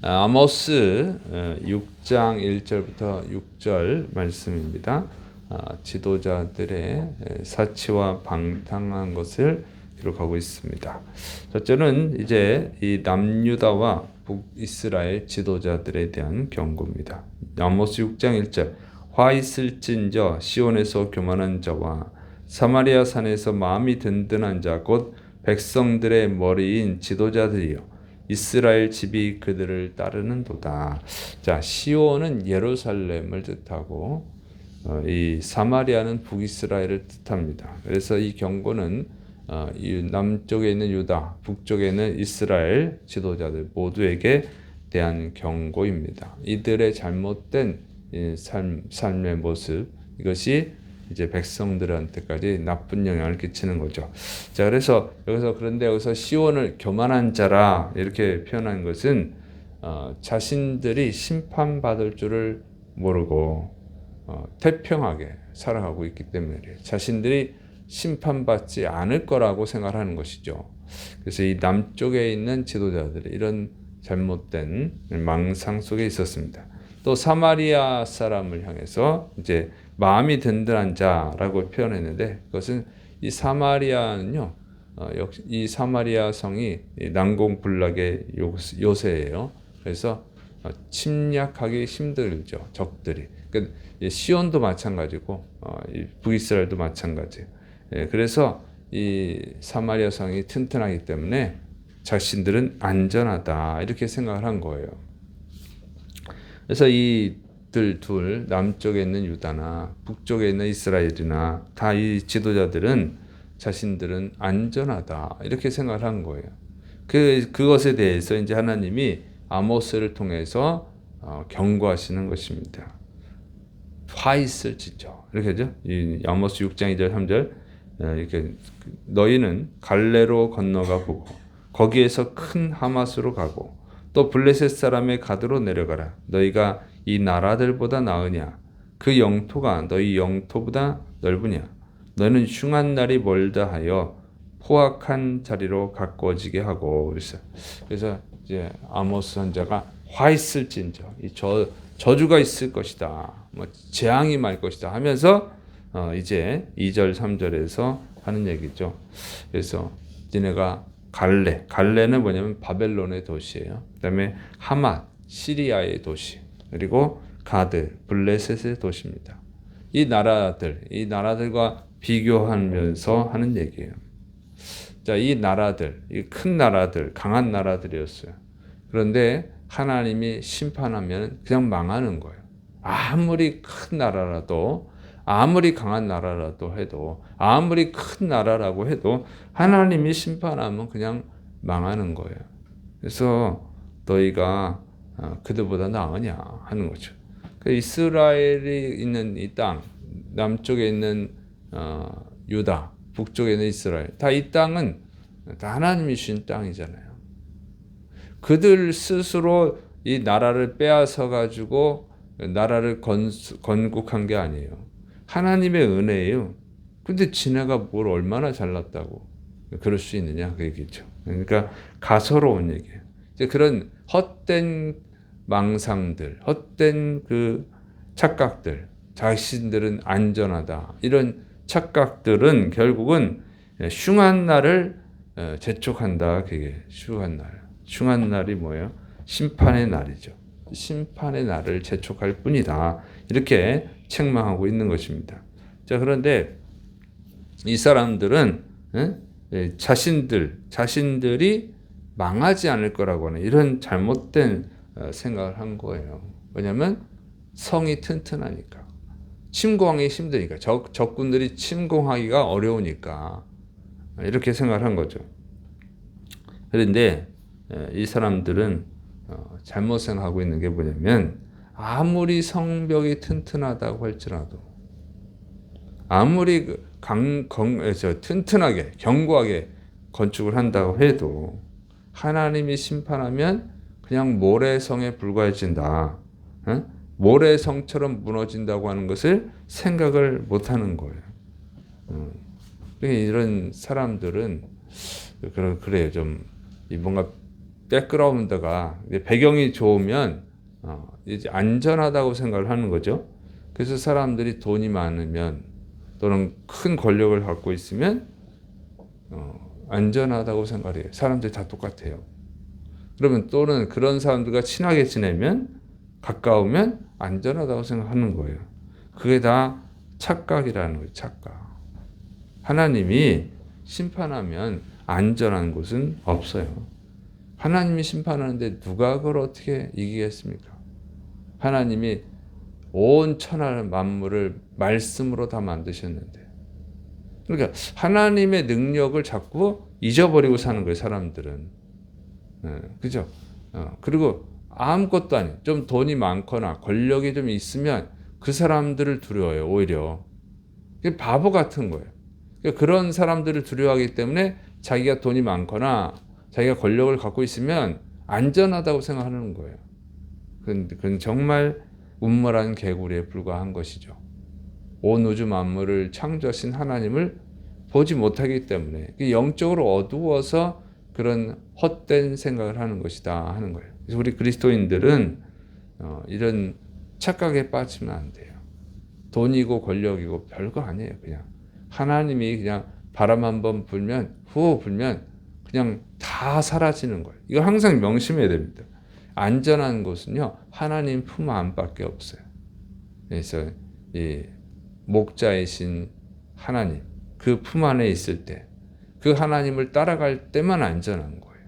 아, 아모스 6장 1절부터 6절 말씀입니다. 아, 지도자들의 사치와 방탕한 것을 기록하고 있습니다. 첫째는 이제 이 남유다와 북이스라엘 지도자들에 대한 경고입니다. 아모스 6장 1절 화 있을진저 시온에서 교만한 자와 사마리아 산에서 마음이 든든한 자 곧 백성들의 머리인 지도자들이요 이스라엘 집이 그들을 따르는도다. 자, 시온은 예루살렘을 뜻하고 어, 이 사마리아는 북이스라엘을 뜻합니다. 그래서 이 경고는 어, 이 남쪽에 있는 유다, 북쪽에 있는 이스라엘 지도자들 모두에게 대한 경고입니다. 이들의 잘못된 삶, 삶의 모습 이것이 이제 백성들한테까지 나쁜 영향을 끼치는 거죠. 자, 그래서 여기서 그런데 여기서 시온을 교만한 자라 이렇게 표현한 것은 어, 자신들이 심판받을 줄을 모르고 어, 태평하게 살아가고 있기 때문에 자신들이 심판받지 않을 거라고 생각하는 것이죠. 그래서 이 남쪽에 있는 지도자들이 이런 잘못된 망상 속에 있었습니다. 또 사마리아 사람을 향해서 이제 마음이 든든한 자라고 표현했는데 그것은 이 사마리아는요. 어, 역시 이 사마리아 성이 난공불락의 요새예요. 그래서 어, 침략하기 힘들죠. 적들이. 그 시온도 마찬가지고 어, 북이스라엘도 마찬가지. 예, 그래서 이 사마리아 성이 튼튼하기 때문에 자신들은 안전하다 이렇게 생각을 한 거예요. 그래서 이 이들 둘 남쪽에 있는 유다나 북쪽에 있는 이스라엘이나 다 이 지도자들은 자신들은 안전하다 이렇게 생각을 한 거예요. 그 그것에 대해서 이제 하나님이 아모스를 통해서 어, 경고하시는 것입니다. 화 있을지죠. 이렇게죠. 이 아모스 6장 2절 3절 어, 이렇게 너희는 갈레로 건너가 보고 거기에서 큰 하마스로 가고 또 블레셋 사람의 가드로 내려가라. 너희가 이 나라들보다 나으냐? 그 영토가 너희 영토보다 넓으냐? 너는 흉한 날이 멀다 하여 포악한 자리로 가까워지게 하고 그래서 그래서 이제 아모스 선자가 화 있을진저 이저 저주가 있을 것이다. 뭐 재앙이 말 것이다 하면서 어 이제 2절 3절에서 하는 얘기죠. 그래서 니네가 갈레 갈레는 뭐냐면 바벨론의 도시예요. 그다음에 하맛 시리아의 도시. 그리고 가드, 블레셋의 도시입니다. 이 나라들, 이 나라들과 비교하면서 하는 얘기예요. 자, 이 나라들, 이 큰 나라들, 강한 나라들이었어요. 그런데 하나님이 심판하면 그냥 망하는 거예요. 아무리 큰 나라라도, 아무리 강한 나라라도 해도, 아무리 큰 나라라고 해도 하나님이 심판하면 그냥 망하는 거예요. 그래서 너희가 어, 그들보다 나으냐 하는 거죠. 그 이스라엘이 있는 이 땅, 남쪽에 있는 어, 유다, 북쪽에 있는 이스라엘, 다 이 땅은 다 하나님이 주신 땅이잖아요. 그들 스스로 이 나라를 빼앗아 가지고 나라를 건, 건국한 게 아니에요. 하나님의 은혜예요. 근데 지네가 뭘 얼마나 잘났다고 그럴 수 있느냐 그 얘기죠. 그러니까 가소로운 얘기예요. 이제 그런 헛된 망상들, 헛된 그 착각들, 자신들은 안전하다. 이런 착각들은 결국은 흉한 날을 어, 재촉한다. 그게 흉한 날. 흉한 날이 뭐예요? 심판의 날이죠. 심판의 날을 재촉할 뿐이다. 이렇게 책망하고 있는 것입니다. 자, 그런데 이 사람들은 예, 자신들, 자신들이 망하지 않을 거라고 하는 이런 잘못된 어, 생각을 한 거예요. 왜냐하면 성이 튼튼하니까. 침공하기 힘드니까. 적, 적군들이 침공하기가 어려우니까. 이렇게 생각을 한 거죠. 그런데 이 사람들은 어, 잘못 생각하고 있는 게 뭐냐면 아무리 성벽이 튼튼하다고 할지라도 아무리 그 강, 경, 저, 튼튼하게 견고하게 건축을 한다고 해도 하나님이 심판하면 그냥 모래성에 불과해진다. 어? 모래성처럼 무너진다고 하는 것을 생각을 못하는 거예요. 어. 이런 사람들은 그래요 좀 뭔가 백그라운드가 배경이 좋으면 어, 이제 안전하다고 생각을 하는 거죠. 그래서 사람들이 돈이 많으면 또는 큰 권력을 갖고 있으면 어, 안전하다고 생각해요. 사람들이 다 똑같아요. 그러면 또는 그런 사람들과 친하게 지내면 가까우면 안전하다고 생각하는 거예요. 그게 다 착각이라는 거예요. 착각. 하나님이 심판하면 안전한 곳은 없어요. 하나님이 심판하는데 누가 그걸 어떻게 이기겠습니까? 하나님이 온 천하 만물을 말씀으로 다 만드셨는데. 그러니까 하나님의 능력을 자꾸 잊어버리고 사는 거예요, 사람들은. 네, 그죠? 어, 그리고 아무것도 아니에요. 좀 돈이 많거나 권력이 좀 있으면 그 사람들을 두려워요, 오히려. 바보 같은 거예요. 그러니까 그런 사람들을 두려워하기 때문에 자기가 돈이 많거나 자기가 권력을 갖고 있으면 안전하다고 생각하는 거예요. 그건, 정말 운모한 개구리에 불과한 것이죠. 온 우주 만물을 창조하신 하나님을 보지 못하기 때문에 영적으로 어두워서 그런 헛된 생각을 하는 것이다 하는 거예요. 그래서 우리 그리스도인들은 어, 이런 착각에 빠지면 안 돼요. 돈이고 권력이고 별거 아니에요. 그냥 하나님이 그냥 바람 한번 불면 후 불면 그냥 다 사라지는 거예요. 이거 항상 명심해야 됩니다. 안전한 곳은요 하나님 품 안밖에 없어요. 그래서 이 목자이신 하나님 그 품 안에 있을 때 그 하나님을 따라갈 때만 안전한 거예요.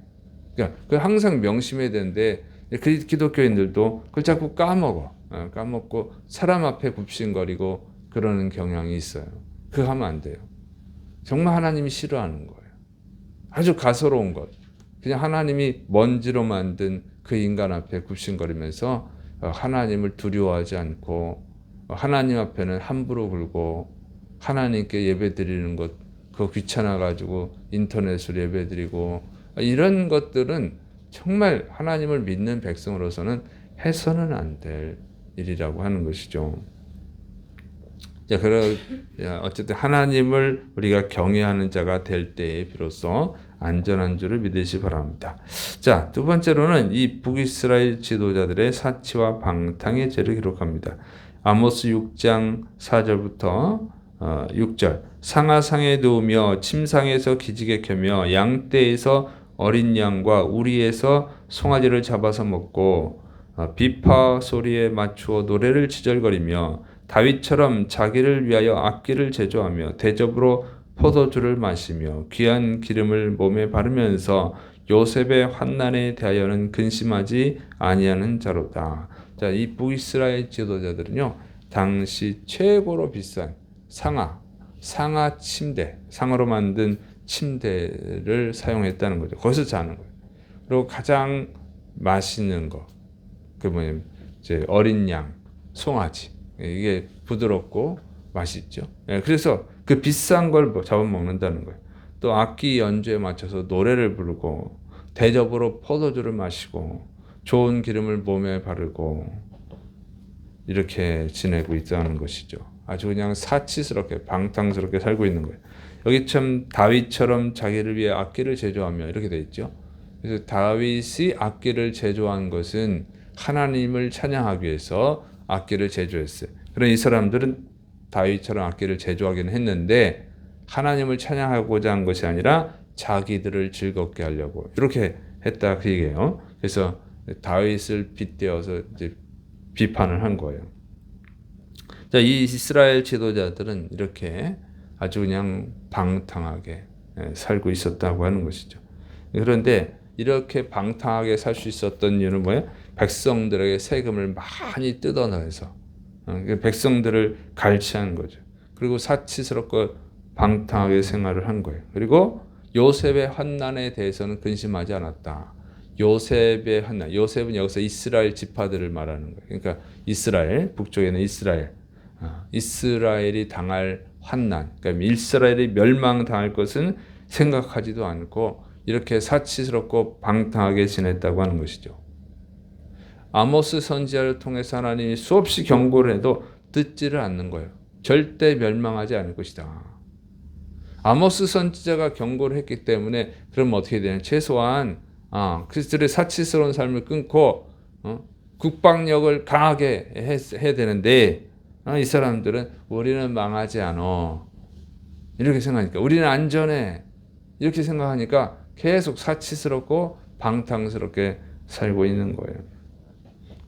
그러니까 그 항상 명심해야 되는데 기독교인들도 그걸 자꾸 까먹어. 어, 까먹고 사람 앞에 굽신거리고 그러는 경향이 있어요. 그거 하면 안 돼요. 정말 하나님이 싫어하는 거예요. 아주 가소로운 것. 그냥 하나님이 먼지로 만든 그 인간 앞에 굽신거리면서 어, 하나님을 두려워하지 않고 어, 하나님 앞에는 함부로 굴고 하나님께 예배 드리는 것 그거 귀찮아 가지고 인터넷으로 예배 드리고 이런 것들은 정말 하나님을 믿는 백성으로서는 해서는 안 될 일이라고 하는 것이죠. 자, 그러 어쨌든 하나님을 우리가 경외하는 자가 될 때에 비로소 안전한 줄을 믿으시 바랍니다. 자, 두 번째로는 이 북이스라엘 지도자들의 사치와 방탕의 죄를 기록합니다. 아모스 6장 4절부터 6절 상하상에 누우며 침상에서 기지개 켜며 양떼에서 어린 양과 우리에서 송아지를 잡아서 먹고 어, 비파 소리에 맞추어 노래를 지절거리며 다윗처럼 자기를 위하여 악기를 제조하며 대접으로 포도주를 마시며 귀한 기름을 몸에 바르면서 요셉의 환난에 대하여는 근심하지 아니하는 자로다. 자, 이 북이스라엘 지도자들은요, 당시 최고로 비싼 상하, 상하 침대, 상으로 만든 침대를 사용했다는 거죠. 거기서 자는 거예요. 그리고 가장 맛있는 거, 그 뭐냐면 이제 어린 양, 송아지. 이게 부드럽고 맛있죠. 예, 그래서 그 비싼 걸 잡아먹는다는 거예요. 또 악기 연주에 맞춰서 노래를 부르고 대접으로 포도주를 마시고 좋은 기름을 몸에 바르고 이렇게 지내고 있다는 것이죠. 아주 그냥 사치스럽게 방탕스럽게 살고 있는 거예요. 여기 참 다윗처럼 자기를 위해 악기를 제조하며 이렇게 돼 있죠. 그래서 다윗이 악기를 제조한 것은 하나님을 찬양하기 위해서 악기를 제조했어요. 그런 이 사람들은 다윗처럼 악기를 제조하기는 했는데 하나님을 찬양하고자 한 것이 아니라 자기들을 즐겁게 하려고 이렇게 했다 그 얘기예요. 그래서 다윗을 빗대어서 이제 비판을 한 거예요. 자, 이 이스라엘 지도자들은 이렇게 아주 그냥 방탕하게 예, 살고 있었다고 하는 것이죠. 그런데 이렇게 방탕하게 살 수 있었던 이유는 뭐예요? 백성들에게 세금을 많이 뜯어내서 어, 그 백성들을 갈취한 거죠. 그리고 사치스럽고 방탕하게 생활을 한 거예요. 그리고 요셉의 환난에 대해서는 근심하지 않았다. 요셉의 환난, 요셉은 여기서 이스라엘 지파들을 말하는 거예요. 그러니까 이스라엘, 북쪽에는 이스라엘, 어, 이스라엘이 당할 환난, 그러니까 이스라엘이 멸망당할 것은 생각하지도 않고 이렇게 사치스럽고 방탕하게 지냈다고 하는 것이죠. 아모스 선지자를 통해서 하나님이 수없이 경고를 해도 듣지를 않는 거예요. 절대 멸망하지 않을 것이다. 아모스 선지자가 경고를 했기 때문에 그럼 어떻게 되냐? 최소한 어, 그리스도의 사치스러운 삶을 끊고 어, 국방력을 강하게 해, 해야 되는데 어, 이 사람들은 우리는 망하지 않어 이렇게 생각하니까 우리는 안전해 이렇게 생각하니까 계속 사치스럽고 방탕스럽게 살고 있는 거예요.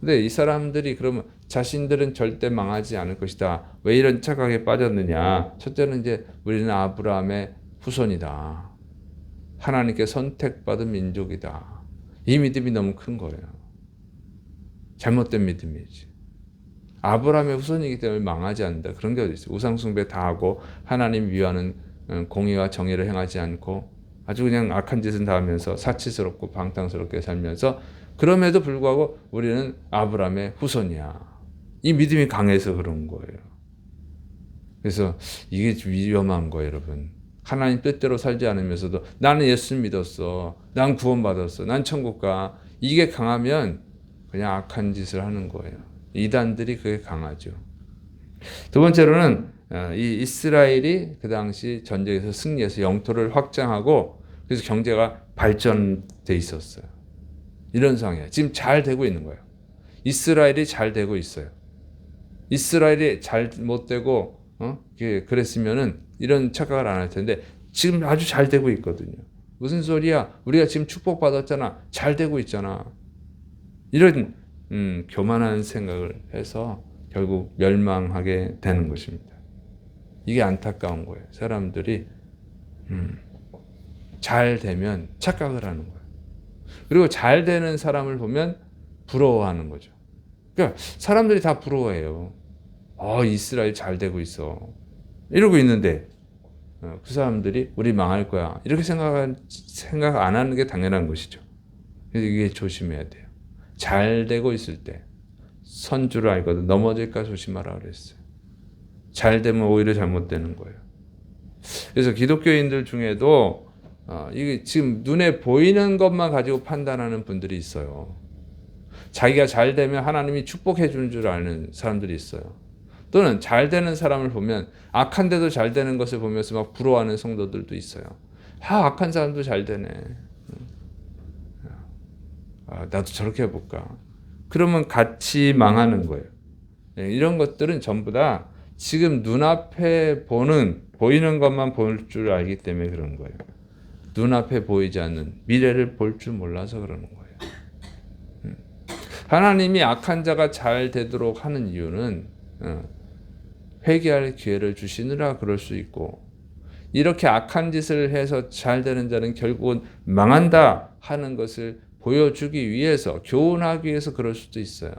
근데 이 사람들이 그러면 자신들은 절대 망하지 않을 것이다. 왜 이런 착각에 빠졌느냐? 첫째는 이제 우리는 아브라함의 후손이다. 하나님께 선택받은 민족이다. 이 믿음이 너무 큰 거예요. 잘못된 믿음이지. 아브라함의 후손이기 때문에 망하지 않는다. 그런 게 어디 있어요? 우상숭배 다 하고 하나님 위하는 어, 공의와 정의를 행하지 않고 아주 그냥 악한 짓은 다 하면서 사치스럽고 방탕스럽게 살면서 그럼에도 불구하고 우리는 아브라함의 후손이야. 이 믿음이 강해서 그런 거예요. 그래서 이게 위험한 거예요, 여러분. 하나님 뜻대로 살지 않으면서도 나는 예수 믿었어. 난 구원받았어. 난 천국 가. 이게 강하면 그냥 악한 짓을 하는 거예요. 이단들이 그게 강하죠. 두 번째로는 어, 이 이스라엘이 그 당시 전쟁에서 승리해서 영토를 확장하고 그래서 경제가 발전돼 있었어요. 이런 상황이에요. 지금 잘 되고 있는 거예요. 이스라엘이 잘 되고 있어요. 이스라엘이 잘 못 되고 어? 그랬으면은 이런 착각을 안 할 텐데 지금 아주 잘 되고 있거든요. 무슨 소리야? 우리가 지금 축복 받았잖아. 잘 되고 있잖아. 이런 음, 교만한 생각을 해서 결국 멸망하게 되는 것입니다. 이게 안타까운 거예요. 사람들이 음, 잘 되면 착각을 하는 거예요. 그리고 잘 되는 사람을 보면 부러워하는 거죠. 그러니까 사람들이 다 부러워해요. 어, 이스라엘 잘 되고 있어. 이러고 있는데 어, 그 사람들이 우리 망할 거야. 이렇게 생각 생각 안 하는 게 당연한 것이죠. 이게 조심해야 돼요. 잘 되고 있을 때 선주를 알거든 넘어질까 조심하라 그랬어요. 잘 되면 오히려 잘못되는 거예요. 그래서 기독교인들 중에도 어, 이게 지금 눈에 보이는 것만 가지고 판단하는 분들이 있어요. 자기가 잘 되면 하나님이 축복해 주는 줄 아는 사람들이 있어요. 또는 잘 되는 사람을 보면 악한데도 잘 되는 것을 보면서 막 부러워하는 성도들도 있어요. 아, 악한 사람도 잘 되네. 아, 나도 저렇게 해볼까. 그러면 같이 망하는 거예요. 네, 이런 것들은 전부 다 지금 눈앞에 보는, 보이는 것만 볼 줄 알기 때문에 그런 거예요. 눈앞에 보이지 않는 미래를 볼 줄 몰라서 그러는 거예요. 음. 하나님이 악한 자가 잘 되도록 하는 이유는 어, 회개할 기회를 주시느라 그럴 수 있고 이렇게 악한 짓을 해서 잘 되는 자는 결국은 망한다 하는 것을 보여주기 위해서 교훈하기 위해서 그럴 수도 있어요.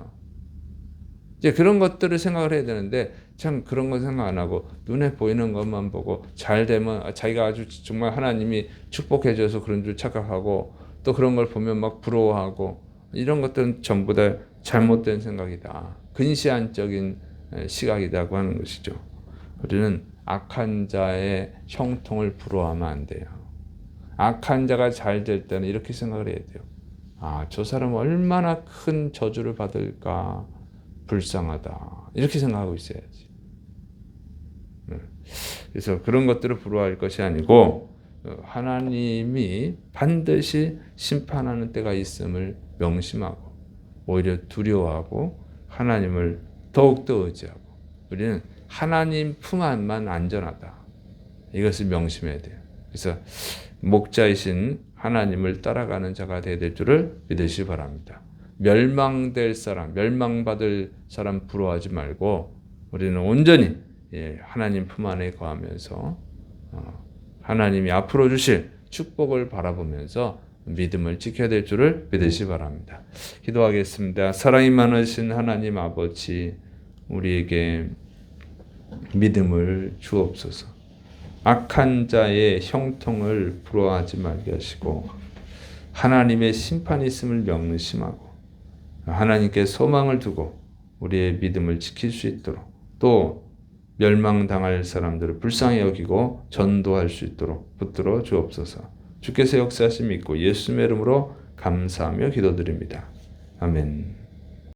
이제 그런 것들을 생각을 해야 되는데 참 그런 거 생각 안 하고 눈에 보이는 것만 보고 잘 되면 자기가 아주 정말 하나님이 축복해 줘서 그런 줄 착각하고 또 그런 걸 보면 막 부러워하고 이런 것들은 전부 다 잘못된 생각이다. 근시안적인 시각이라고 하는 것이죠. 우리는 악한 자의 형통을 부러워하면 안 돼요. 악한 자가 잘 될 때는 이렇게 생각을 해야 돼요. 아, 저 사람 얼마나 큰 저주를 받을까. 불쌍하다. 이렇게 생각하고 있어야지. 네. 그래서 그런 것들을 부러워할 것이 아니고 어, 하나님이 반드시 심판하는 때가 있음을 명심하고 오히려 두려워하고 하나님을 더욱더 의지하고 우리는 하나님 품 안만 안전하다. 이것을 명심해야 돼요. 그래서 목자이신 하나님을 따라가는 자가 되야 될 줄을 믿으시 바랍니다. 멸망될 사람, 멸망받을 사람 부러워하지 말고 우리는 온전히 예, 하나님 품 안에 거하면서 어, 하나님이 앞으로 주실 축복을 바라보면서 믿음을 지켜야 될 줄을 믿으시 바랍니다. 기도하겠습니다. 사랑이 많으신 하나님 아버지, 우리에게 믿음을 주옵소서. 악한 자의 형통을 부러워하지 말게 하시고 하나님의 심판이 있음을 명심하고 하나님께 소망을 두고 우리의 믿음을 지킬 수 있도록 또 멸망당할 사람들을 불쌍히 여기고 전도할 수 있도록 붙들어 주옵소서. 주께서 역사하심 믿고 예수의 이름으로 감사하며 기도드립니다. 아멘.